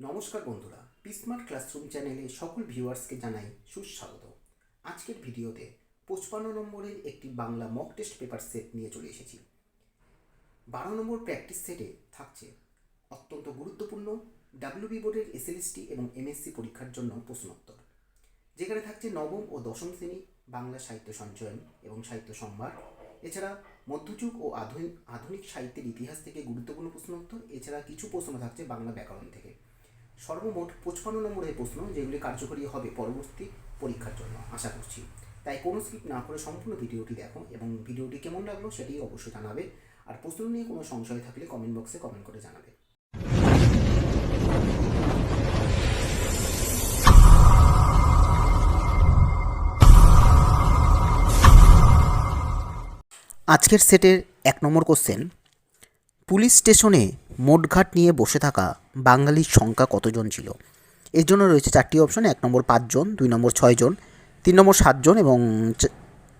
নমস্কার বন্ধুরা পিসমার্ট ক্লাসরুম চ্যানেলে সকল ভিউয়ার্সকে জানাই সুস্বাগত। আজকের ভিডিওতে পঁচপান্ন নম্বরের একটি Bangla mock test paper set নিয়ে চলে এসেছি। বারো নম্বর প্র্যাকটিস সেটে থাকছে অত্যন্ত গুরুত্বপূর্ণ ডাব্লিউবি বোর্ডের এসএলএসটি এবং এমএসসি পরীক্ষার জন্য প্রশ্নোত্তর। যেখানে থাকছে নবম ও দশম শ্রেণি বাংলা সাহিত্য সঞ্চয়ন এবং সাহিত্য সম্ভার। এছাড়া মধ্যযুগ ও আধুনিক আধুনিক সাহিত্যের ইতিহাস থেকে গুরুত্বপূর্ণ প্রশ্নোত্তর। এছাড়া কিছু প্রশ্ন থাকছে বাংলা ব্যাকরণ থেকে। সর্বমোট পঁচপান্ন নম্বরের প্রশ্ন যেগুলি কার্যকরী হবে পরবর্তী পরীক্ষার জন্য। আশা করছি। তাই কোনো স্কিপ না করে সম্পূর্ণ ভিডিওটি দেখো এবং ভিডিওটি কেমন লাগল সেটি অবশ্যই জানাবে। আর প্রশ্ন নিয়ে কোনো সংশয় থাকলে কমেন্ট বক্সে কমেন্ট করে জানাবে। আজকের সেটের এক নম্বর কোশ্চেন পুলিশ স্টেশনে মোটঘাট নিয়ে বসে থাকা বাঙালির সংখ্যা কতজন ছিল? এর জন্য রয়েছে চারটি অপশন এক নম্বর পাঁচজন, দুই নম্বর ছয়জন, তিন নম্বর সাতজন এবং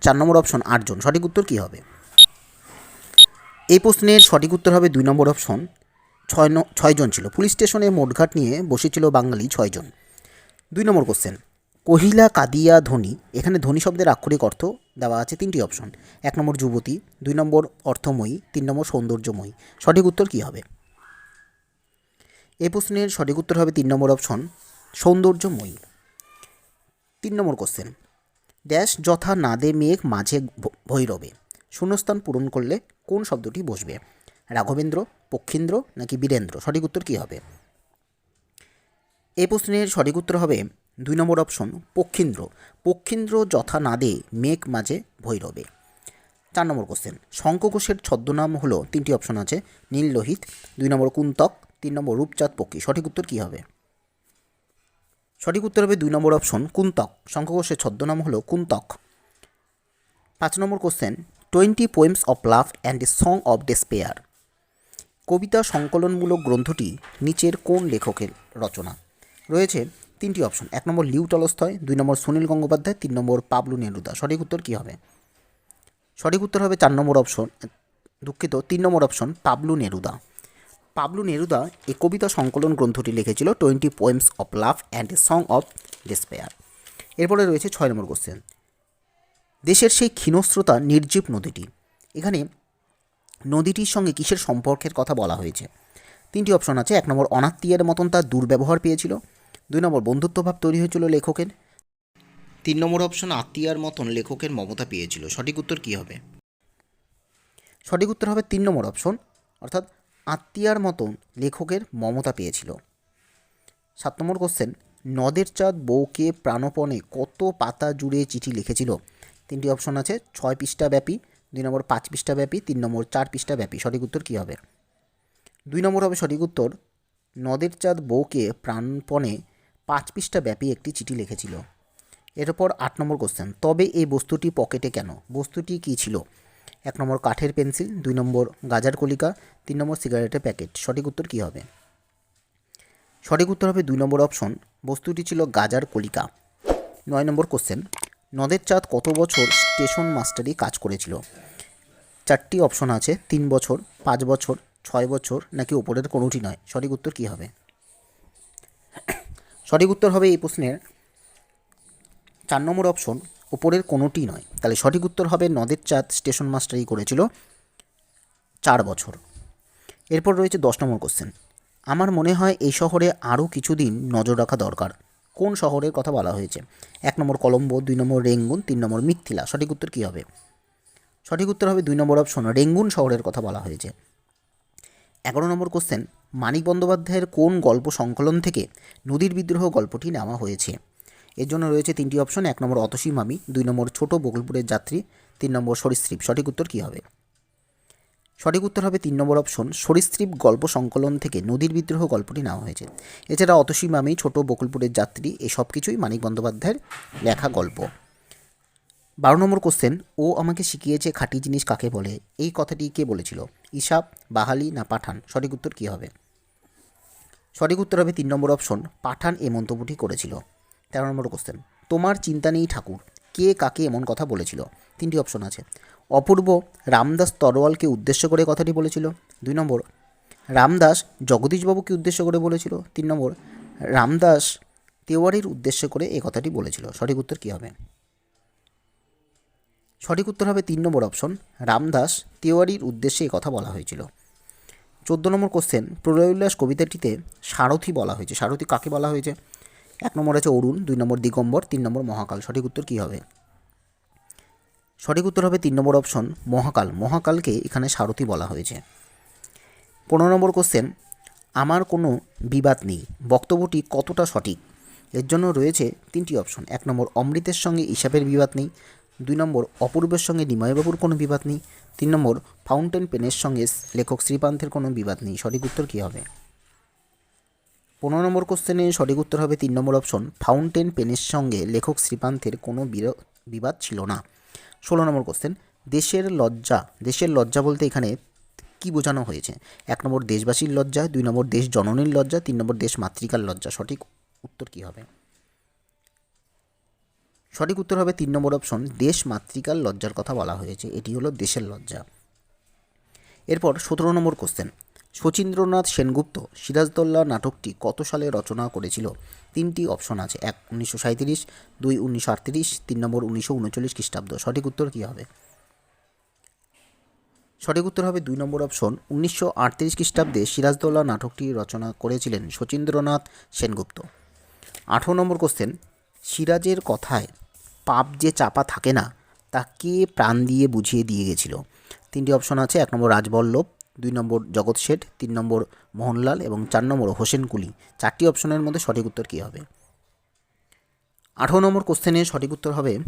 চার নম্বর অপশন আটজন। সঠিক উত্তর কী হবে? এই প্রশ্নের সঠিক উত্তর হবে দুই নম্বর অপশন ছয় ছয়জন ছিল। পুলিশ স্টেশনে মোটঘাট নিয়ে বসেছিল বাঙালি ছয়জন। দুই নম্বর কোশ্চেন কহিলা কাদিয়া ধ্বনি, এখানে ধ্বনি শব্দের আক্ষরিক অর্থ দেওয়া আছে তিনটি অপশন এক নম্বর যুবতী, দুই নম্বর অর্থময়ী, তিন নম্বর সৌন্দর্যময়ী। সঠিক উত্তর কী হবে? এই প্রশ্নের সঠিক উত্তর হবে তিন নম্বর অপশন, সৌন্দর্যময়ী। তিন নম্বর কোশ্চেন ড্যাশ যথা নাদে মেঘ মাঝে ভৈরবে, শূন্যস্থান পূরণ করলে কোন শব্দটি বসবে? রাঘবেন্দ্র, পক্ষীন্দ্র নাকি বীরেন্দ্র? সঠিক উত্তর কী হবে? এ প্রশ্নের সঠিক উত্তর হবে দুই নম্বর অপশন, পক্ষীন্দ্র। পক্ষীন্দ্র যথা নাদে মেঘ মাঝে ভৈরবে। চার নম্বর কোশ্চেন শঙ্কঘোষের ছদ্মনাম হলো তিনটি অপশন আছে, নীল লোহিত। দুই নম্বর, কুন্তক। তিন নম্বর রূপচাঁদ পক্ষী। সঠিক উত্তর কী হবে? সঠিক উত্তর হবে দুই নম্বর অপশন কুন্তক। শঙ্কঘোষের ছদ্মনাম হলো কুন্তক। পাঁচ number question twenty poems of love and a song of despair কবিতা সংকলনমূলক গ্রন্থটি নিচের কোন লেখকের রচনা? রয়েছে তিনটি অপশন এক নম্বর লিউ টলস্থয় দুই নম্বর সুনীল গঙ্গোপাধ্যায়, তিন নম্বর পাবলু নেরুদা সঠিক উত্তর কী হবে? সঠিক উত্তর হবে চার নম্বর অপশন দুঃখিত, তিন number option Pablo Neruda Pablo Neruda এই কবিতা সংকলন গ্রন্থটি লিখেছিল twenty poems of love and a song of despair. এরপরে রয়েছে ছয় নম্বর কোশ্চেন। দেশের সেই ক্ষীণস্রোতা নির্জীব নদীটি। এখানে নদীটির সঙ্গে কিসের সম্পর্কের কথা বলা হয়েছে? তিনটি অপশন আছে। এক নম্বর অনাত্মীয়ের মতন তার দুর্ব্যবহার পেয়েছিল। দুই নম্বর বন্ধুত্বভাব তৈরি হয়েছিল লেখকের। তিন নম্বর অপশন, আত্মীয়ার মতন লেখকের মমতা পেয়েছিল। সঠিক উত্তর কী হবে? সঠিক উত্তর হবে তিন নম্বর অপশন। অর্থাৎ আত্মীয়ার মতন লেখকের মমতা পেয়েছিল। সাত নম্বর কোশ্চেন নদের চাঁদ বউকে প্রাণপণে কত পাতা জুড়ে চিঠি লিখেছিল? তিনটি অপশন আছে, ছয় পৃষ্ঠা ব্যাপী, দুই নম্বর পাঁচ পৃষ্ঠা ব্যাপী, তিন নম্বর চার পৃষ্ঠা ব্যাপী, সঠিক উত্তর কী হবে? দুই নম্বর হবে সঠিক উত্তর, নদের চাঁদ বউকে প্রাণপণে পাঁচ পৃষ্ঠা ব্যাপী একটি চিঠি লিখেছিল। এরপর আট নম্বর কোশ্চেন তবে এই বস্তুটি পকেটে কেন? বস্তুটি কী ছিল? এক নম্বর কাঠের পেন্সিল, দুই নম্বর গাজার কলিকা, তিন নম্বর সিগারেটের প্যাকেট। সঠিক উত্তর কী হবে? সঠিক উত্তর হবে দুই নম্বর অপশন, বস্তুটি ছিল গাজার কলিকা। নয় নম্বর কোশ্চেন, নদের চাঁদ কত বছর স্টেশন মাস্টারি কাজ করেছিল? চারটি অপশন আছে, তিন বছর, পাঁচ বছর, ছয় বছর, নাকি ওপরের কোনোটি নয়? সঠিক উত্তর কী হবে? সঠিক উত্তর হবে এই প্রশ্নের। চার নম্বর অপশন ওপরের কোনোটি নয়। তাহলে সঠিক উত্তর হবে নদের চাঁদ স্টেশন মাস্টারই করেছিল চার বছর। এরপর রয়েছে দশ নম্বর কোশ্চেন আমার মনে হয় এই শহরে আরও কিছুদিন নজর রাখা দরকার। কোন শহরের কথা বলা হয়েছে? এক নম্বর কলম্বো, দুই নম্বর রেঙ্গুন, তিন নম্বর মিথিলা। সঠিক উত্তর কী হবে? সঠিক উত্তর হবে দুই নম্বর অপশন রেঙ্গুন শহরের কথা বলা হয়েছে। এগারো নম্বর কোশ্চেন মানিক বন্দ্যোপাধ্যায়ের কোন গল্প সংকলন থেকে নদীর বিদ্রোহ গল্পটি নেওয়া হয়েছে? এর জন্য রয়েছে তিনটি অপশন এক নম্বর অতসী মামি দুই নম্বর ছোট বকুলপুরের যাত্রী, তিন নম্বর সরীসৃপ। সঠিক উত্তর কী হবে? সঠিক উত্তর হবে তিন নম্বর অপশন সরীসৃপ গল্প সংকলন থেকে নদীর বিদ্রোহ গল্পটি নেওয়া হয়েছে। এছাড়া অতসী মামি ছোট বকুলপুরের যাত্রী এসব কিছুই মানিক বন্দ্যোপাধ্যায়ের লেখা গল্প। বারো নম্বর কোশ্চেন ও আমাকে শিখিয়েছে খাঁটি জিনিস কাকে বলে? এই কথাটি কে বলেছিল? ইসাব বাহালি না পাঠান? সঠিক উত্তর কী হবে? সঠিক উত্তর হবে তিন নম্বর অপশন পাঠান এই মন্তব্যটি করেছিল। তেরো নম্বর কোশ্চেন তোমার চিন্তা নেই ঠাকুর। কে কাকে এমন কথা বলেছিল? তিনটি অপশন আছে। অপূর্ব রামদাস তরোয়ালকে উদ্দেশ্য করে কথাটি বলেছিল। দুই নম্বর, রামদাস জগদীশবাবুকে উদ্দেশ্য করে বলেছিল। তিন নম্বর, রামদাস তেওয়ারির উদ্দেশ্য করে এই কথাটি বলেছিল। সঠিক উত্তর কী হবে? সঠিক উত্তর হবে তিন নম্বর অপশন রামদাস তেওয়ারির উদ্দেশ্যে এ কথা বলা হয়েছিল। চোদ্দ নম্বর কোশ্চেন প্রলয়োল্লাস কবিতাটিতে সারথি বলা হয়েছে। সারথি কাকে বলা হয়েছে? এক নম্বর আছে অরুণ, দুই নম্বর দিগম্বর, তিন নম্বর মহাকাল। সঠিক উত্তর কী হবে? সঠিক উত্তর হবে তিন নম্বর অপশন মহাকাল। মহাকালকে এখানে সারথি বলা হয়েছে। পনেরো নম্বর কোশ্চেন আমার কোনো বিবাদ নেই। বক্তব্যটি কতটা সঠিক? এর জন্য রয়েছে তিনটি অপশন এক নম্বর, অমৃতের সঙ্গে ইসাবের বিবাদ নেই। দুই নম্বর, অপূর্বের সঙ্গে নিময়বাবুর কোনো বিবাদ নেই। তিন নম্বর ফাউন্টেন পেনের সঙ্গে লেখক শ্রীপান্থের কোনো বিবাদ নেই। সঠিক উত্তর কী হবে? পনেরো নম্বর কোশ্চেনে সঠিক উত্তর হবে তিন নম্বর অপশন ফাউন্টেন পেনের সঙ্গে লেখক শ্রীপান্থের কোনো বিবাদ ছিল না। ষোলো নম্বর কোশ্চেন দেশের লজ্জা দেশের লজ্জা বলতে এখানে কি বোঝানো হয়েছে? এক নম্বর দেশবাসীর লজ্জা, দুই নম্বর দেশ জননীর লজ্জা, তিন নম্বর দেশ মাতৃকার লজ্জা। সঠিক উত্তর কী হবে? সঠিক উত্তর হবে তিন নম্বর অপশন দেশ মাতৃকার লজ্জার কথা বলা হয়েছে। এটি হলো দেশের লজ্জা। এরপর সতেরো নম্বর কোশ্চেন শচীন্দ্রনাথ সেনগুপ্ত সিরাজদৌল্লা নাটকটি কত সালে রচনা করেছিল? তিনটি অপশন আছে। এক, উনিশশো সাঁত্রিশ দুই, উনিশশো আটত্রিশ, তিন নম্বর উনিশশো উনচল্লিশ খ্রিস্টাব্দ। সঠিক উত্তর কী হবে? সঠিক উত্তর হবে দুই নম্বর অপশন। উনিশশো আটত্রিশ খ্রিস্টাব্দে সিরাজদৌল্লা নাটকটি রচনা করেছিলেন শচীন্দ্রনাথ সেনগুপ্ত। আঠেরো নম্বর কোশ্চেন সিরাজের কথায় পাপ যে চাপা থাকে না, তা কে প্রাণ দিয়ে বুঝিয়ে দিয়ে গেছিল? তিনটি অপশন আছে। এক নম্বর রাজবল্লভ দুই নম্বর জগৎ শেঠ, তিন নম্বর মোহনলাল এবং চার নম্বর হোসেন কুলি। চারটি অপশনের মধ্যে সঠিক উত্তর কী হবে? আঠারো নম্বর কোশ্চেনে সঠিক উত্তর হবে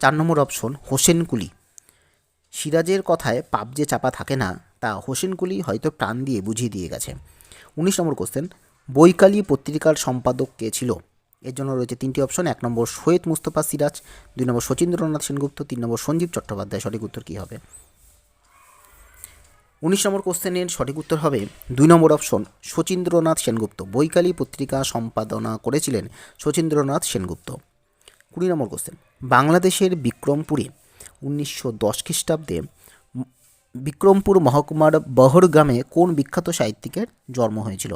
চার নম্বর অপশন হোসেন কুলি। সিরাজের কথায় পাপ যে চাপা থাকে না, তা হোসেন কুলি হয়তো প্রাণ দিয়ে বুঝিয়ে দিয়ে গেছে। উনিশ নম্বর কোশ্চেন, বৈকালী পত্রিকার সম্পাদক কে ছিল? এর জন্য রয়েছে তিনটি অপশন, এক নম্বর সৈয়দ মুস্তফা সিরাজ, দুই নম্বর শচীন্দ্রনাথ সেনগুপ্ত, তিন নম্বর সঞ্জীব চট্টোপাধ্যায়। সঠিক উত্তর কী হবে? উনিশ নম্বর কোশ্চেনের সঠিক উত্তর হবে দুই নম্বর অপশন, শচীন্দ্রনাথ সেনগুপ্ত। বৈকালী পত্রিকা সম্পাদনা করেছিলেন শচীন্দ্রনাথ সেনগুপ্ত। কুড়ি নম্বর কোশ্চেন, বাংলাদেশের বিক্রমপুরে উনিশশো দশ খ্রিস্টাব্দে বিক্রমপুর মহকুমার বহর গ্রামে কোন বিখ্যাত সাহিত্যিকের জন্ম হয়েছিল?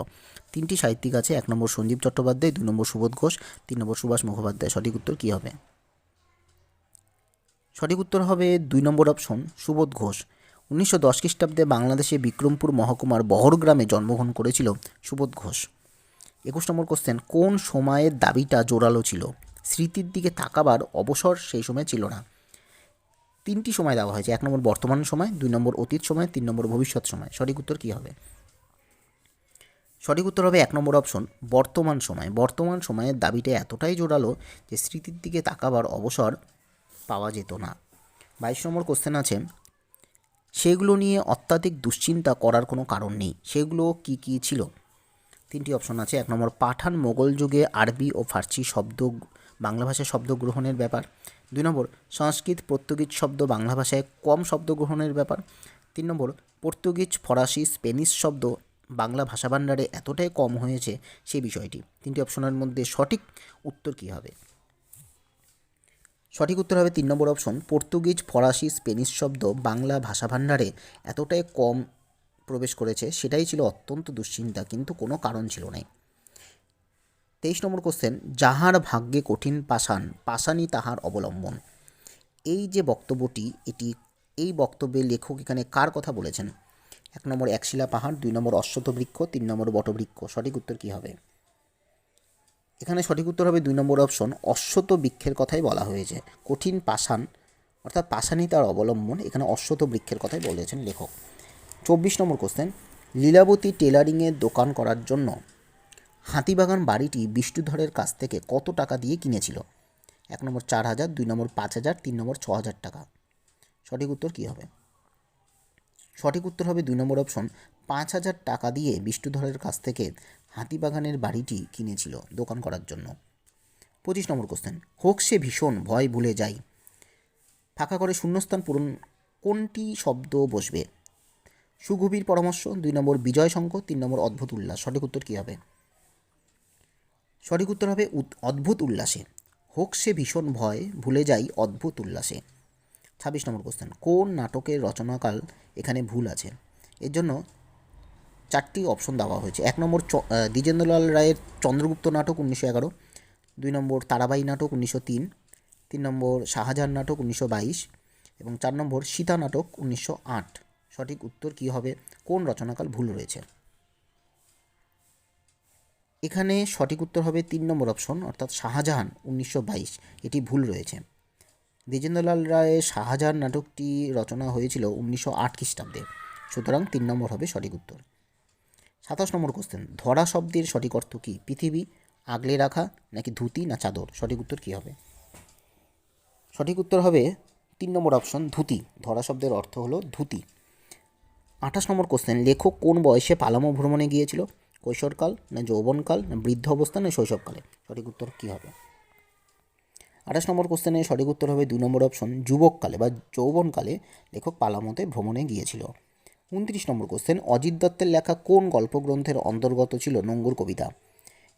তিনটি সাহিত্যিক আছে, এক নম্বর সঞ্জীব চট্টোপাধ্যায়, দুই নম্বর সুবোধ ঘোষ, তিন নম্বর সুভাষ মুখোপাধ্যায়। সঠিক উত্তর কী হবে? সঠিক উত্তর হবে দুই নম্বর অপশন, সুবোধ ঘোষ। উনিশশো দশ খ্রিস্টাব্দে বাংলাদেশে বিক্রমপুর মহকুমার বহর গ্রামে জন্মগ্রহণ করেছিল সুবোধ ঘোষ। একুশ নম্বর কোশ্চেন কোন সময়ের দাবিটা জোরালো ছিল? স্মৃতির দিকে তাকাবার অবসর সেই সময় ছিল না। তিনটি সময় দেওয়া হয়েছে, এক নম্বর বর্তমান সময়, দুই নম্বর অতীত সময়, তিন নম্বর ভবিষ্যৎ সময়। সঠিক উত্তর কী হবে? সঠিক উত্তর হবে এক নম্বর অপশন বর্তমান সময়। বর্তমান সময়ের দাবিটা এতটাই জোরালো যে স্মৃতির দিকে তাকাবার অবসর পাওয়া যেত না। বাইশ নম্বর কোশ্চেন আছে সেগুলো নিয়ে অত্যাধিক দুশ্চিন্তা করার কোনো কারণ নেই। সেগুলো কি কি ছিল? তিনটি অপশন আছে। এক নম্বর, পাঠান মোগল যুগে আরবি ও ফার্সি শব্দ, বাংলা ভাষায় শব্দ গ্রহণের ব্যাপার। দুই নম্বর, সংস্কৃত পর্তুগিজ শব্দ বাংলা ভাষায় কম শব্দ গ্রহণের ব্যাপার। তিন নম্বর, পর্তুগিজ, ফরাসি, স্পেনিশ শব্দ বাংলা ভাষা ভাণ্ডারে এতটাই কম হয়েছে সেই বিষয়টি। তিনটি অপশনের মধ্যে সঠিক উত্তর কী হবে? সঠিক উত্তর হবে তিন নম্বর অপশন পর্তুগিজ ফরাসি স্পেনিশ শব্দ বাংলা ভাষা ভাণ্ডারে এতটাই কম প্রবেশ করেছে, সেটাই ছিল অত্যন্ত দুশ্চিন্তা, কিন্তু কোনো কারণ ছিল না তেইশ নম্বর কোশ্চেন যাহার ভাগ্যে কঠিন পাষাণ, পাষাণই তাহার অবলম্বন। এই যে বক্তব্যটি, এটি, এই বক্তব্যে লেখক এখানে কার কথা বলেছেন? এক নম্বর একশিলা পাহাড়, দুই নম্বর অশ্বত বৃক্ষ, তিন নম্বর বটবৃক্ষ, সঠিক উত্তর কী হবে? এখানে সঠিক উত্তর হবে দুই নম্বর অপশন অশ্বত বৃক্ষের কথাই বলা হয়েছে। কঠিন পাষাণ, অর্থাৎ পাষাণই তার অবলম্বন, এখানে অশ্বত বৃক্ষের কথাই বলেছেন লেখক। চব্বিশ নম্বর কোশ্চেন লীলাবতী টেলারিংয়ের দোকান করার জন্য হাতিবাগান বাড়িটি বিষ্ণুধরের কাছ থেকে কত টাকা দিয়ে কিনেছিল? এক নম্বর চার হাজার, দুই নম্বর পাঁচ হাজার, তিন নম্বর ছ হাজার টাকা। সঠিক উত্তর কী হবে? সঠিক উত্তর হবে দুই নম্বর অপশন, পাঁচ হাজার টাকা দিয়ে বিষ্ণুধরের কাছ থেকে হাতিবাগানের বাড়িটি কিনেছিল দোকান করার জন্য। পঁচিশ নম্বর কোশ্চেন হোক সে ভীষণ, ভয় ভুলে যাই। ফাঁকা করে শূন্যস্থান পূরণ, কোনটি শব্দ বসবে? সুগভীর পরামর্শ, দুই নম্বর বিজয় শঙ্খ তিন নম্বর অদ্ভুত উল্লাস। সঠিক উত্তর কী হবে? সঠিক উত্তর হবে অদ্ভুত উল্লাসে। হোক সে ভীষণ, ভয় ভুলে যাই অদ্ভুত উল্লাসে। ছাব্বিশ নম্বর কোশ্চেন কোন নাটকের রচনাকাল এখানে ভুল আছে? এর জন্য চারটি অপশন দেওয়া হয়েছে। এক নম্বর দ্বিজেন্দ্রলাল রায়ের চন্দ্রগুপ্ত নাটক উনিশশো এগারো, দুই নম্বর তারাবাই নাটক উনিশশো তিন তিন নম্বর শাহজাহান নাটক উনিশশো বাইশ এবং চার নম্বর সীতা নাটক উনিশশো আট। সঠিক উত্তর কী হবে? কোন রচনাকাল ভুল রয়েছে? এখানে সঠিক উত্তর হবে তিন নম্বর অপশন অর্থাৎ শাহজাহান উনিশশো বাইশ। এটি ভুল রয়েছে। দ্বিজেন্দ্রলাল রায়ের শাহজাহান নাটকটি রচনা হয়েছিল উনিশশো আট খ্রিস্টাব্দে। সুতরাং তিন নম্বর হবে সঠিক উত্তর। সাতাশ নম্বর কোশ্চেন ধরা শব্দের সঠিক অর্থ কী? পৃথিবী, আগলে রাখা নাকি ধুতি না চাদর? সঠিক উত্তর কী হবে? সঠিক উত্তর হবে তিন নম্বর অপশন ধুতি। ধরা শব্দের অর্থ হলো ধুতি। আঠাশ নম্বর কোশ্চেন লেখক কোন বয়সে পালামো ভ্রমণে গিয়েছিল? কৈশোরকাল না যৌবনকাল না বৃদ্ধ অবস্থা না শৈশবকালে? সঠিক উত্তর কী হবে? আঠাশ নম্বর কোশ্চেনের সঠিক উত্তর হবে দুই নম্বর অপশন যুবককালে বা যৌবনকালে লেখক পালামোতে ভ্রমণে গিয়েছিল। উনত্রিশ নম্বর কোশ্চেন অজিত দত্তের লেখা কোন গল্পগ্রন্থের অন্তর্গত ছিল নোঙ্গুর কবিতা?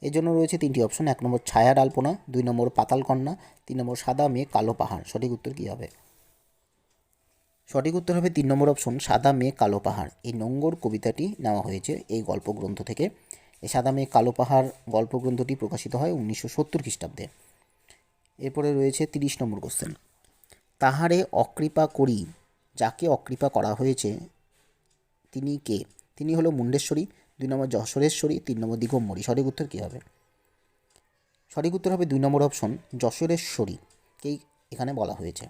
এর জন্য রয়েছে তিনটি অপশন এক নম্বর ছায়ার আলপনা দুই নম্বর পাতাল কন্যা, তিন নম্বর সাদা মেয়ে কালো পাহাড়। সঠিক উত্তর কী হবে? সঠিক উত্তর হবে তিন নম্বর অপশন সাদা মেয়ে কালো পাহাড়। এই নোঙ্গর কবিতাটি নেওয়া হয়েছে এই গল্পগ্রন্থ থেকে। এই সাদা মেয়ে কালো পাহাড় গল্পগ্রন্থটি প্রকাশিত হয় উনিশশো সত্তর খ্রিস্টাব্দে। এরপরে রয়েছে তিরিশ নম্বর কোশ্চেন তাহারে অকৃপা করি, যাকে অকৃপা করা হয়েছে তিনি কে? তিনি হলো মুন্ডেশ্বরী, দুই নম্বর যশোরেশ্বরী, তিন নম্বর দিগম্বরী সঠিক উত্তর কী হবে? সঠিক উত্তর হবে দুই নম্বর অপশন যশোরেশ্বরীকেই এখানে বলা হয়েছে।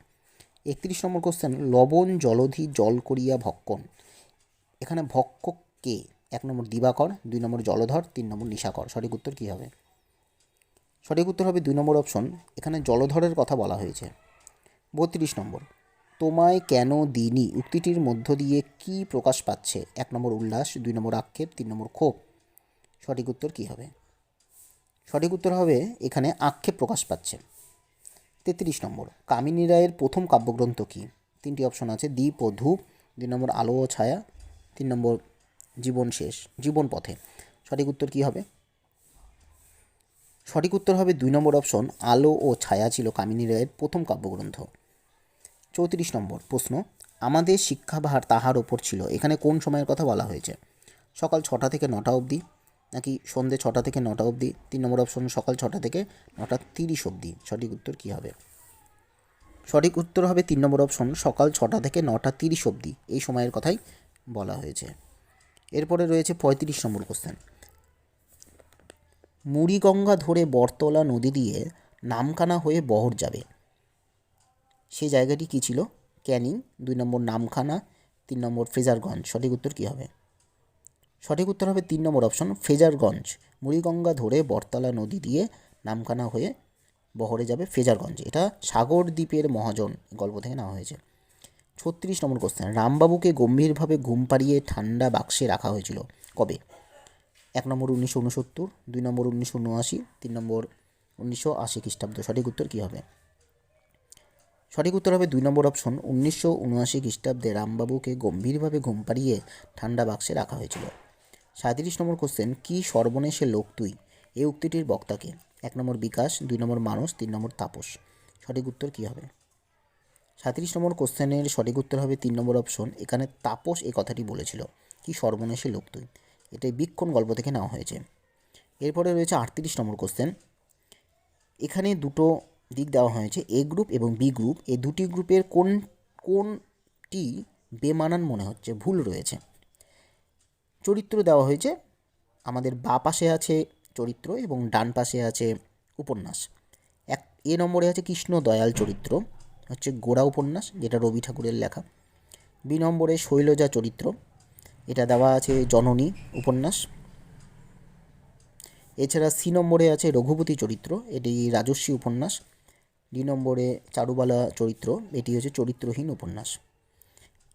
একত্রিশ নম্বর কোশ্চেন লবণ জলধি জল করিয়া ভক্ষণ। এখানে ভক্ষ কে? এক নম্বর দিবাকর, দুই নম্বর জলধর, তিন নম্বর নিশাকর। সঠিক উত্তর কী হবে? সঠিক উত্তর হবে দুই নম্বর অপশন এখানে জলধরের কথা বলা হয়েছে। বত্রিশ নম্বর তোমায় কেন দিনি উক্তিটির মধ্য দিয়ে কি প্রকাশ পাচ্ছে? এক নম্বর উল্লাস, দুই নম্বর আক্ষেপ, তিন নম্বর ক্ষোভ। সঠিক উত্তর কী হবে? সঠিক উত্তর হবে, এখানে আক্ষেপ প্রকাশ পাচ্ছে। তেত্রিশ নম্বর, কামিনী রায়ের প্রথম কাব্যগ্রন্থ কী? তিনটি অপশন আছে, দ্বীপ ও ধূপ। দুই নম্বর আলো ও ছায়া। তিন নম্বর জীবন শেষ, জীবন পথে। সঠিক উত্তর কী হবে? সঠিক উত্তর হবে, দুই নম্বর অপশন, আলো ও ছায়া ছিল কামিনী রায়ের প্রথম কাব্যগ্রন্থ। চৌত্রিশ নম্বর প্রশ্ন, আমাদের শিক্ষাভার তাহার ওপর ছিল। এখানে কোন সময়ের কথা বলা হয়েছে? সকাল ছটা থেকে নটা অবধি নাকি সন্ধে ছটা থেকে নটা অবধি? তিন নম্বর অপশন সকাল ছটা থেকে নটা তিরিশ অবধি। সঠিক উত্তর কী হবে? সঠিক উত্তর হবে তিন নম্বর অপশন সকাল ছটা থেকে নটা তিরিশ অবধি। এই সময়ের কথাই বলা হয়েছে। এরপরে রয়েছে পঁয়ত্রিশ নম্বর কোশ্চেন মুড়িগঙ্গা ধরে বরতলা নদী দিয়ে নামখানা হয়ে বহর যাবে। সেই জায়গাটি কী ছিল? ক্যানিং, দুই নম্বর নামখানা, তিন নম্বর ফ্রেজারগঞ্জ সঠিক উত্তর কী হবে? সঠিক উত্তর হবে তিন নম্বর অপশন ফ্রেজারগঞ্জ মুড়িগঙ্গা ধরে বরতলা নদী দিয়ে নামখানা হয়ে বহরে যাবে ফ্রেজারগঞ্জ এটা সাগর দ্বীপের মহাজন গল্প থেকে নেওয়া হয়েছে। ছত্রিশ নম্বর কোশ্চেন রামবাবুকে গম্ভীরভাবে ঘুম পাড়িয়ে ঠান্ডা বাক্সে রাখা হয়েছিল। কবে? এক নম্বর উনিশশো উনসত্তর, দুই নম্বর উনিশশো উনআশি, তিন নম্বর উনিশশো আশি খ্রিস্টাব্দ। সঠিক উত্তর কী হবে? সঠিক উত্তর হবে দুই নম্বর অপশন উনিশশো উনআশি খ্রিস্টাব্দে রামবাবুকে গম্ভীরভাবে ঘুম পাড়িয়ে ঠান্ডা বাক্সে রাখা হয়েছিল। সাঁত্রিশ নম্বর কোশ্চেন কি সর্বনেশে লোক তুই? এই উক্তিটির বক্তাকে এক নম্বর বিকাশ, দুই নম্বর মানুষ তিন নম্বর তাপস। সঠিক উত্তর কী হবে? সাঁত্রিশ নম্বর কোশ্চেনের সঠিক উত্তর হবে তিন নম্বর অপশন এখানে তাপস এই কথাটি বলেছিল, কি সর্বনেশে লোক তুই? এটাই বিক্ষণ গল্প থেকে নেওয়া হয়েছে। এরপরে রয়েছে আটত্রিশ নম্বর কোশ্চেন এখানে দুটো দিক দেওয়া হয়েছে। এ গ্রুপ এবং বি গ্রুপ, এই দুটি গ্রুপের কোন, কোনটি বেমানান মনে হচ্ছে? ভুল রয়েছে। চরিত্র দেওয়া হয়েছে। আমাদের বা পাশে আছে চরিত্র এবং ডান পাশে আছে উপন্যাস। এক, এ নম্বরে আছে কৃষ্ণ দয়াল চরিত্র, হচ্ছে গোড়া উপন্যাস, যেটা রবি ঠাকুরের লেখা। বি নম্বরে শৈলজা চরিত্র, এটা দেওয়া আছে জননী উপন্যাস। এছাড়া সি নম্বরে আছে রঘুপতি চরিত্র, এটি রাজস্বী উপন্যাস। ডি নম্বরে চারুবালা চরিত্র, এটি হচ্ছে চরিত্রহীন উপন্যাস।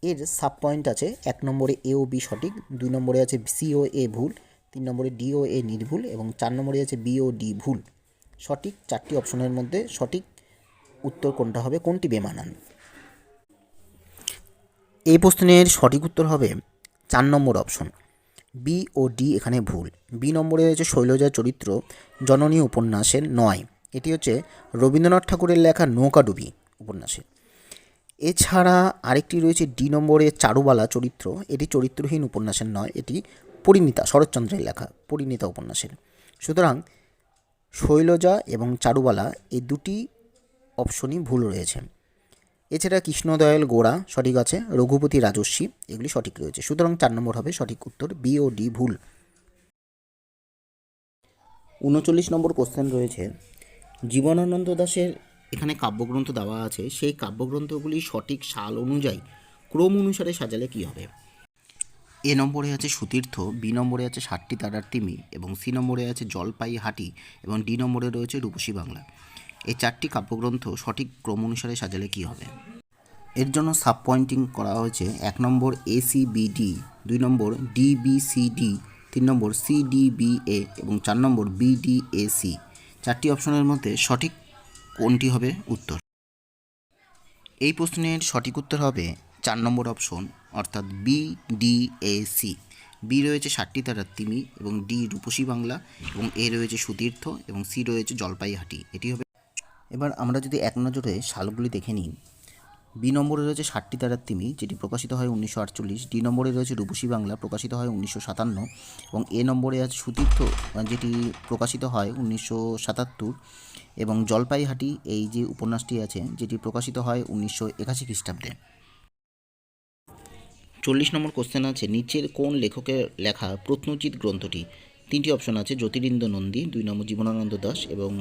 এর সাব পয়েন্ট আছে, এক নম্বরে এ ও বি সঠিক, দুই নম্বরে আছে সি ও এ ভুল, তিন নম্বরে ডি ও এ নির্ভুল এবং চার নম্বরে আছে বি ও ডি ভুল। সঠিক চারটি অপশনের মধ্যে সঠিক উত্তর কোনটা হবে? কোনটি বেমানান? এই প্রশ্নের সঠিক উত্তর হবে চার নম্বর অপশন। বি ও ডি এখানে ভুল। বি নম্বরে রয়েছে শৈলজা চরিত্র, জননী উপন্যাসের নয়। এটি হচ্ছে রবীন্দ্রনাথ ঠাকুরের লেখা নৌকাডুবি উপন্যাসের এছাড়া আরেকটি রয়েছে ডি নম্বরে চারুবালা চরিত্র। এটি চরিত্রহীন উপন্যাসের নয়, এটি পরিণীতা, শরৎচন্দ্রের লেখা পরিণীতা উপন্যাসের। সুতরাং শৈলজা এবং চারুবালা এই দুটি অপশনই ভুল রয়েছে। এছাড়া কৃষ্ণদয়াল গোড়া সঠিক আছে, রঘুপতি রাজস্বী, এগুলি সঠিক রয়েছে। সুতরাং চার নম্বর হবে সঠিক উত্তর, বি ও ডি ভুল। উনচল্লিশ নম্বর কোশ্চেন রয়েছে জীবনানন্দ দাশের এখানে কাব্যগ্রন্থ দেওয়া আছে। সেই কাব্যগ্রন্থগুলি সঠিক সাল অনুযায়ী ক্রম অনুসারে সাজালে কী হবে? এ নম্বরে আছে সুতীর্থ, বি নম্বরে আছে ষাটটি তারার তিমি এবং সি নম্বরে আছে জলপাই হাটি এবং ডি নম্বরে রয়েছে রূপসী বাংলা। এই চারটি কাব্যগ্রন্থ সঠিক ক্রম অনুসারে সাজালে কী হবে? এর জন্য সাব পয়েন্টিং করা হয়েছে এক number A C B D, দুই number D B C D, তিন number C D B A এবং চার number B D A C. চারটি অপশনের মধ্যে সঠিক কোনটি হবে উত্তর? এই প্রশ্নের সঠিক উত্তর হবে চার নম্বর অপশন, অর্থাৎ B D A C B রয়েছে ষাটটি তারার তিমি এবং ডি রূপসী বাংলা এবং এ রয়েছে সুতীর্থ এবং সি রয়েছে জলপাইহাটি এটি হবে এবার আমরা যদি এক নজরে শালগুলি দেখে নিই বি নম্বরে রয়েছে ষাটটি তারার তিমি, যেটি প্রকাশিত হয় উনিশশো আটচল্লিশ। ডি নম্বরে রয়েছে রূপসী বাংলা, প্রকাশিত হয় উনিশশো সাতান্ন। এবং এ নম্বরে আছে সুতীর্থ যেটি প্রকাশিত হয় উনিশশো সাতাত্তর। এবং জলপাইহাটি এই যে উপন্যাসটি আছে, যেটি প্রকাশিত হয় উনিশশো একাশি খ্রিস্টাব্দে। চল্লিশ নম্বর কোশ্চেন আছে, নিচের কোন লেখকের লেখা প্রত্নজিৎ গ্রন্থটি? তিনটি অপশন আছে জ্যোতিরিন্দ নন্দী, দুই নম্বর জীবনানন্দ দাস, এবং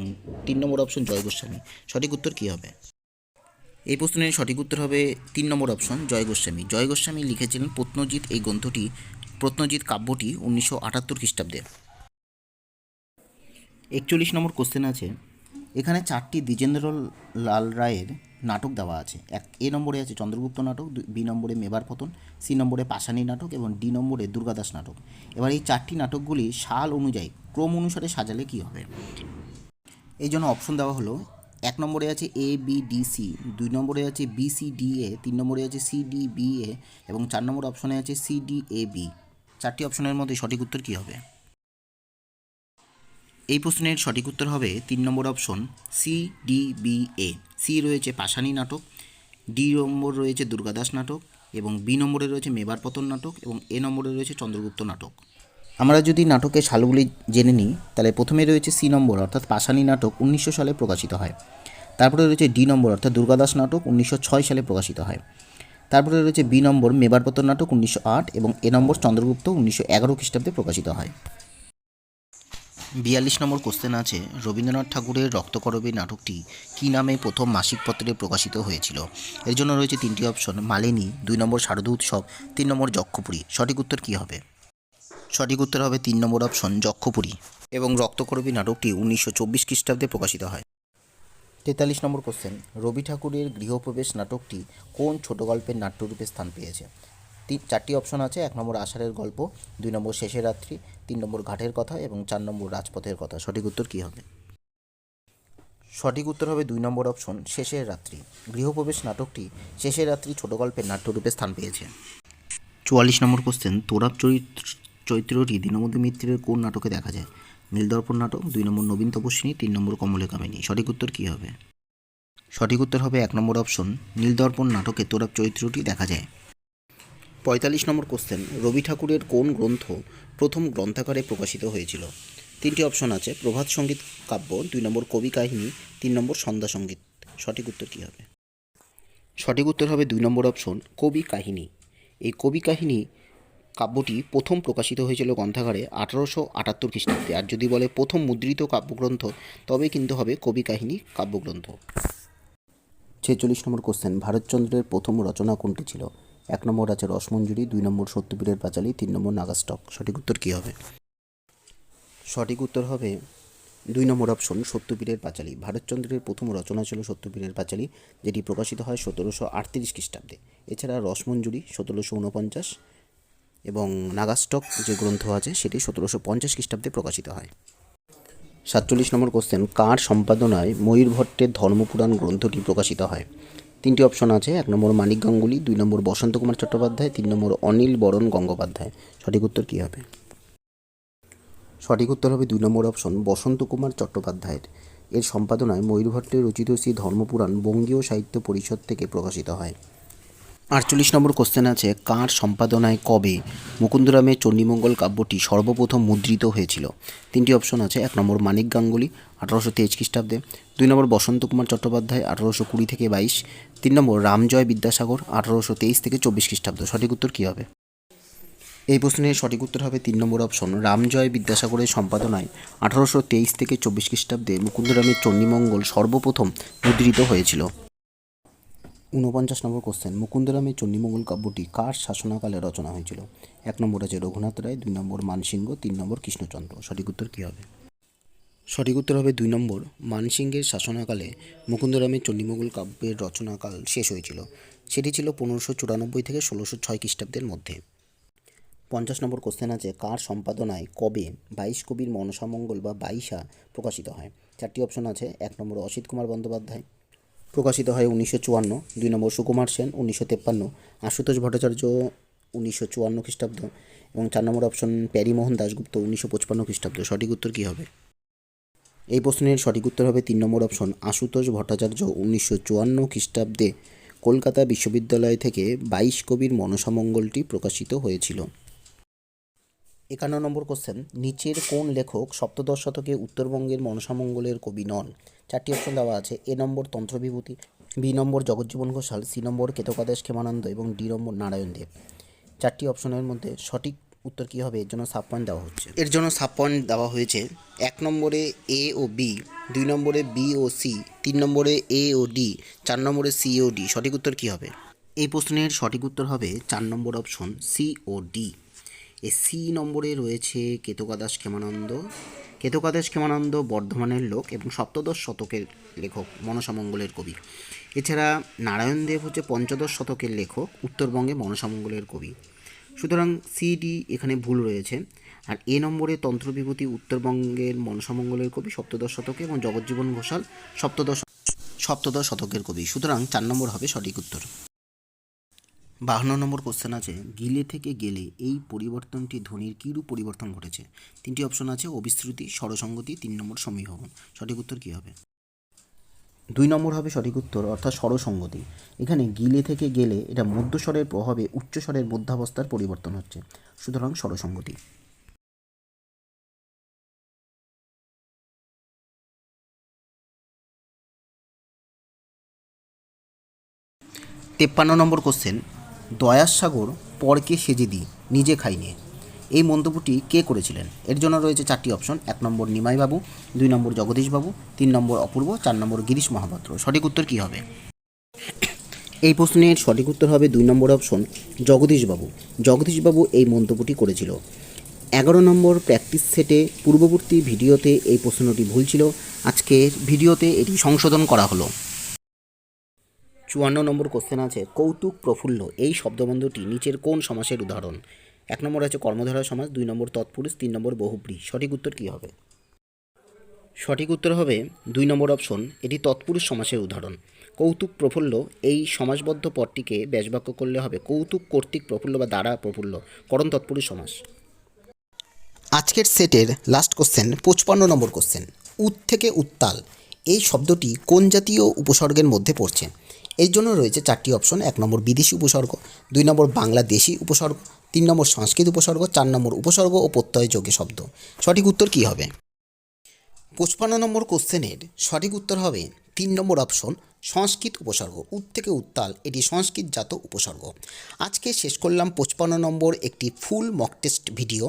তিন নম্বর অপশন জয় গোস্বামী। সঠিক উত্তর কী হবে? এই প্রশ্নের সঠিক উত্তর হবে তিন নম্বর অপশন জয় গোস্বামী। জয় গোস্বামী লিখেছিলেন প্রত্নজিৎ এই গ্রন্থটি, প্রত্নজিৎ কাব্যটি উনিশশো আটাত্তর খ্রিস্টাব্দে। একচল্লিশ নম্বর কোশ্চেন আছে, এখানে চারটি দ্বিজেন্দ্র লাল রায়ের নাটক দেওয়া আছে। এক, এ নম্বরে আছে চন্দ্রগুপ্ত নাটক বি নম্বরে মেবার পতন, সি নম্বরে পাষাণী নাটক এবং ডি নম্বরে দুর্গাদাস নাটক। এবার এই চারটি নাটকগুলি সাল অনুযায়ী, ক্রম অনুসারে সাজালে কী হবে? এই জন্য অপশন দেওয়া হলো এক নম্বরে আছে এ বি ডি সি দুই নম্বরে আছে বি সি ডি এ তিন নম্বরে আছে সি ডি বি এ এবং চার নম্বর অপশনে আছে সি ডি এ বি চারটি অপশনের মধ্যে সঠিক উত্তর কী হবে? এই প্রশ্নের সঠিক উত্তর হবে তিন number option C D B A C রয়েছে পাশানি নাটক ডি নম্বর রয়েছে দুর্গাদাস নাটক এবং বি নম্বরে রয়েছে মেবার পতন নাটক এবং এ নম্বরে রয়েছে চন্দ্রগুপ্ত নাটক। আমরা যদি নাটকের সালগুলি জেনে নিই, তাহলে প্রথমে রয়েছে সি নম্বর, অর্থাৎ পাষাণী নাটক উনিশশো সালে প্রকাশিত হয়। তারপরে রয়েছে ডি নম্বর, অর্থাৎ দুর্গাদাস নাটক উনিশশো ছয় সালে প্রকাশিত হয়। তারপরে রয়েছে বি নম্বর মেবার পতন নাটক উনিশশো আট এবং এ নম্বর চন্দ্রগুপ্ত উনিশশো এগারো খ্রিস্টাব্দে প্রকাশিত হয়। বিয়াল্লিশ নম্বর কোশ্চেন আছে, রবীন্দ্রনাথ ঠাকুরের রক্তকরবী নাটকটি কী নামে প্রথম মাসিক পত্রে প্রকাশিত হয়েছিল? এর জন্য রয়েছে তিনটি অপশন, মালিনী, দুই নম্বর শারদ উৎসব তিন নম্বর যক্ষপুরী। সঠিক উত্তর কী হবে? সঠিক উত্তর হবে তিন নম্বর অপশন যক্ষপুরী এবং রক্তকরবী নাটকটি উনিশশো চব্বিশ খ্রিস্টাব্দে প্রকাশিত হয়। তেতাল্লিশ নম্বর কোশ্চেন রবি ঠাকুরের গৃহপ্রবেশ নাটকটি কোন ছোট গল্পের নাট্যরূপে স্থান পেয়েছে? তিন, চারটি অপশন আছে, এক নম্বর আষাঢ়ের গল্প, দুই নম্বর শেষের রাত্রি, তিন নম্বর ঘাটের কথা এবং চার নম্বর রাজপথের কথা। সঠিক উত্তর কী হবে? সঠিক উত্তর হবে দুই নম্বর অপশন, শেষের রাত্রি। গৃহপ্রবেশ নাটকটি শেষের রাত্রি ছোট গল্পের নাট্যরূপে স্থান পেয়েছে। চুয়াল্লিশ নম্বর কোশ্চেন তোরাব চরিত্র চরিত্রটি দীনবন্ধু মিত্রের কোন নাটকে দেখা যায়? নীলদর্পণ নাটক, দুই নম্বর নবীন তপস্বিনী, তিন নম্বর কমলে কামিনী। সঠিক উত্তর কী হবে? সঠিক উত্তর হবে এক নম্বর অপশন নীলদর্পণ নাটকে তোরাব চরিত্রটি দেখা যায়। পঁয়তাল্লিশ নম্বর কোশ্চেন রবি ঠাকুরের কোন গ্রন্থ প্রথম গ্রন্থাকারে প্রকাশিত হয়েছিল? তিনটি অপশন আছে, প্রভাত সংগীত কাব্য, দুই নম্বর কবি কাহিনী, তিন নম্বর সন্ধ্যা সংগীত। সঠিক উত্তর কী হবে? সঠিক উত্তর হবে দুই নম্বর অপশন কবি কাহিনী। এই কবি কাহিনী কাব্যটি প্রথম প্রকাশিত হয়েছিল গ্রন্থাগারে আঠারোশো আটাত্তর খ্রিস্টাব্দে। আর যদি বলে প্রথম মুদ্রিত কাব্যগ্রন্থ তবে কিন্তু হবে কবি কাহিনী কাব্যগ্রন্থ। ছেচল্লিশ নম্বর কোশ্চেন ভারতচন্দ্রের প্রথম রচনা কোনটি ছিল? এক নম্বর আছে রসমঞ্জুরি, দুই নম্বর সত্যপীরের পাঁচালী, তিন নম্বর নাগাস্টক সঠিক উত্তর কী হবে? সঠিক উত্তর হবে দুই নম্বর অপশন সত্যপীরের পাঁচালী। ভারতচন্দ্রের প্রথম রচনা ছিল সত্যপীরের পাঁচালী, যেটি প্রকাশিত হয় সতেরোশো আটত্রিশ খ্রিস্টাব্দে। এছাড়া রসমঞ্জুরি সতেরোশো উনপঞ্চাশ এবং নাগাস্টক যে গ্রন্থ আছে সেটি সতেরোশো পঞ্চাশ খ্রিস্টাব্দে প্রকাশিত হয়। সাতচল্লিশ নম্বর কোশ্চেন কার সম্পাদনায় ময়ূরভট্টের ধর্মপুরাণ গ্রন্থটি প্রকাশিত হয়? তিনটি অপশন আছে, এক নম্বর মানিক গাঙ্গুলি, দুই নম্বর বসন্ত কুমার চট্টোপাধ্যায়, তিন নম্বর অনিল বরণ গঙ্গোপাধ্যায়। সঠিক উত্তর কী হবে? সঠিক উত্তর হবে দুই নম্বর অপশন বসন্ত কুমার চট্টোপাধ্যায়ের। এর সম্পাদনায় ময়ূরভট্টের রচিত শ্রী ধর্মপুরাণ বঙ্গীয় সাহিত্য পরিষদ থেকে প্রকাশিত হয়। আটচল্লিশ নম্বর কোশ্চেন আছে, কার সম্পাদনায় কবে মুকুন্দরামের চণ্ডীমঙ্গল কাব্যটি সর্বপ্রথম মুদ্রিত হয়েছিল? তিনটি অপশন আছে, এক নম্বর মানিক গাঙ্গুলি, আঠারোশো তেইশ খ্রিস্টাব্দে, দুই নম্বর বসন্ত কুমার চট্টোপাধ্যায়, আঠারোশো কুড়ি থেকে বাইশ, তিন নম্বর রামজয় বিদ্যাসাগর, আঠারোশো তেইশ থেকে চব্বিশ খ্রিস্টাব্দ। সঠিক উত্তর কী হবে? এই প্রশ্নের সঠিক উত্তর হবে তিন নম্বর অপশন রামজয় বিদ্যাসাগরের সম্পাদনায় আঠারোশো তেইশ থেকে চব্বিশ খ্রিস্টাব্দে মুকুন্দরামের চণ্ডীমঙ্গল সর্বপ্রথম মুদ্রিত হয়েছিল। ঊনপঞ্চাশ নম্বর কোশ্চেন মুকুন্দরামের চণ্ডীমঙ্গল কাব্যটি কার শাসনাকালে রচনা হয়েছিল? এক নম্বর আছে রঘুনাথ রায়, দুই নম্বর মানসিংহ, তিন নম্বর কৃষ্ণচন্দ্র। সঠিক উত্তর কী হবে? সঠিক উত্তর হবে দুই নম্বর, মানসিংহের শাসনাকালে মুকুন্দরামের চণ্ডীমঙ্গল কাব্যের রচনাকাল শেষ হয়েছিল। সেটি ছিল পনেরোশো চুরানব্বই থেকে ষোলোশো ছয় খ্রিস্টাব্দের মধ্যে। পঞ্চাশ নম্বর কোশ্চেন আছে, কার সম্পাদনায় কবে বাইশ কবির মনসামঙ্গল বা বাইশা প্রকাশিত হয়? চারটি অপশন আছে, এক নম্বর অসিত কুমার বন্দ্যোপাধ্যায় প্রকাশিত হয় উনিশশো চুয়ান্ন। দুই নম্বর সুকুমার সেন, উনিশশো তেপ্পান্ন। আশুতোষ ভট্টাচার্য, উনিশশো চুয়ান্ন খ্রিস্টাব্দ। এবং চার নম্বর অপশন, প্যারিমোহন দাশগুপ্ত, উনিশশো পঁচপান্ন খ্রিস্টাব্দ। সঠিক উত্তর কী হবে? এই প্রশ্নের সঠিক উত্তর হবে তিন নম্বর অপশন, আশুতোষ ভট্টাচার্য, উনিশশো চুয়ান্ন খ্রিস্টাব্দে কলকাতা বিশ্ববিদ্যালয় থেকে বাইশ কবির মনসামঙ্গলটি প্রকাশিত হয়েছিল। একান্ন নম্বর কোশ্চেন নিচের কোন লেখক সপ্তদশ শতকে উত্তরবঙ্গের মনসামঙ্গলের কবি নন? চারটি অপশন দেওয়া আছে। A number Tantrabibhuti, B number Jagajjiban Ghoshal, C number Ketakadas Kshemananda এবং ডি নম্বর নারায়ণ দেব। চারটি অপশনের মধ্যে সঠিক উত্তর কী হবে? এর জন্য সাব পয়েন্ট দেওয়া হচ্ছে। এর জন্য সাব পয়েন্ট দেওয়া হয়েছে। এক নম্বরে এ ও বি, দুই নম্বরে বি ও সি, তিন নম্বরে এ ও ডি, চার নম্বরে সি ও ডি। সঠিক উত্তর কী হবে? এই প্রশ্নের সঠিক উত্তর হবে চার নম্বর অপশন সি ও ডি। এ সি নম্বরে রয়েছে কেতকাদাস ক্ষেমানন্দ। কেতকাদাস ক্ষেমানন্দ বর্ধমানের লোক এবং সপ্তদশ শতকের লেখক মনসামঙ্গলের কবি। এছাড়া নারায়ণ দেব হচ্ছে পঞ্চদশ শতকের লেখক, উত্তরবঙ্গে মনসামঙ্গলের কবি। সুতরাং সিডি এখানে ভুল রয়েছে। আর এ নম্বরে তন্ত্রবিভূতি উত্তরবঙ্গের মনসামঙ্গলের কবি, সপ্তদশ শতকে এবং জগজ্জীবন ঘোষাল সপ্তদশ সপ্তদশ শতকের কবি। সুতরাং চার নম্বর হবে সঠিক উত্তর। বাহান্ন নম্বর কোশ্চেন আছে, গিলে থেকে গেলে এই পরিবর্তনটি ধ্বনির কীরূপ পরিবর্তন ঘটেছে? তিনটি অপশন আছে, অবিশ্রুতি, স্বরসঙ্গতি, তিন নম্বর সমীহরণ। সঠিক উত্তর কী হবে? দুই নম্বর হবে সঠিক উত্তর, অর্থাৎ স্বরসঙ্গতি। এখানে গিলে থেকে গেলে এটা মধ্যস্বরের প্রভাবে উচ্চস্বরের মধ্যাবস্থার পরিবর্তন হচ্ছে। সুতরাং স্বরসঙ্গতি। তেপ্পান্ন নম্বর কোশ্চেন দয়াসাগর পরকে সেজে দিই, নিজে খাইনি এই মন্তব্যটি কে করেছিলেন? এর জন্য রয়েছে চারটি অপশন। এক নম্বর নিমাইবাবু, দুই নম্বর জগদীশবাবু, তিন নম্বর অপূর্ব, চার নম্বর গিরিশ মহাপাত্র। সঠিক উত্তর কী হবে? এই প্রশ্নের সঠিক উত্তর হবে দুই নম্বর অপশন, জগদীশবাবু। জগদীশবাবু এই মন্তব্যটি করেছিল। এগারো নম্বর প্র্যাকটিস সেটে পূর্ববর্তী ভিডিওতে এই প্রশ্নটি ভুল ছিল। আজকের ভিডিওতে এটি সংশোধন করা হলো। চুয়ান্ন নম্বর কোশ্চেন আছে, কৌতুক প্রফুল্ল, এই শব্দবন্ধটি নিচের কোন সমাসের উদাহরণ? এক নম্বর আছে কর্মধারা সমাজ দুই নম্বর তৎপুরুষ, তিন নম্বর বহুব্রী, সঠিক উত্তর কী হবে? সঠিক উত্তর হবে দুই নম্বর অপশন এটি তৎপুরুষ সমাসের উদাহরণ। কৌতুক প্রফুল্ল, এই সমাসবদ্ধ পদটিকে ব্যাসবাক্য করলে হবে কৌতুক কর্তৃক প্রফুল্ল বা দ্বারা প্রফুল্ল, করণ তৎপুরুষ সমাস। আজকের সেটের লাস্ট কোশ্চেন পঁচপান্ন নম্বর কোশ্চেন উত থেকে উত্তাল, এই শব্দটি কোন জাতীয় উপসর্গের মধ্যে পড়ছে? এর জন্য রয়েছে চারটি অপশন এক নম্বর বিদেশি উপসর্গ, দুই নম্বর বাংলাদেশি উপসর্গ, তিন নম্বর সংস্কৃত উপসর্গ, চার নম্বর উপসর্গ ও প্রত্যয় যোগে শব্দ। সঠিক উত্তর কী হবে? পঁচপান্ন নম্বর কোশ্চেনের সঠিক উত্তর হবে তিন নম্বর অপশন সংস্কৃত উপসর্গ উত থেকে উত্তাল, এটি সংস্কৃত জাত উপসর্গ। আজকে শেষ করলাম পঁচপান্ন নম্বর একটি ফুল মক টেস্ট ভিডিও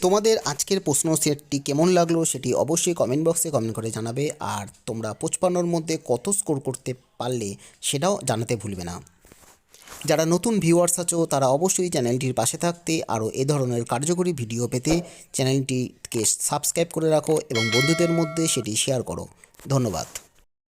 তোমাদের আজকের প্রশ্ন সেটটি কেমন লাগল সেটি অবশ্যই কমেন্ট বক্সে কমেন্ট করে জানাবে। আর তোমরা পঁচপান্নর মধ্যে কত স্কোর করতে পারলে সেটাও জানাতে ভুলবে না। যারা নতুন ভিউয়ার্স আছো, তারা অবশ্যই চ্যানেলটির পাশে থাকতে আরও এ ধরনের কার্যকরী ভিডিও পেতে চ্যানেলটিকে সাবস্ক্রাইব করে রাখো এবং বন্ধুদের মধ্যে সেটি শেয়ার করো। ধন্যবাদ।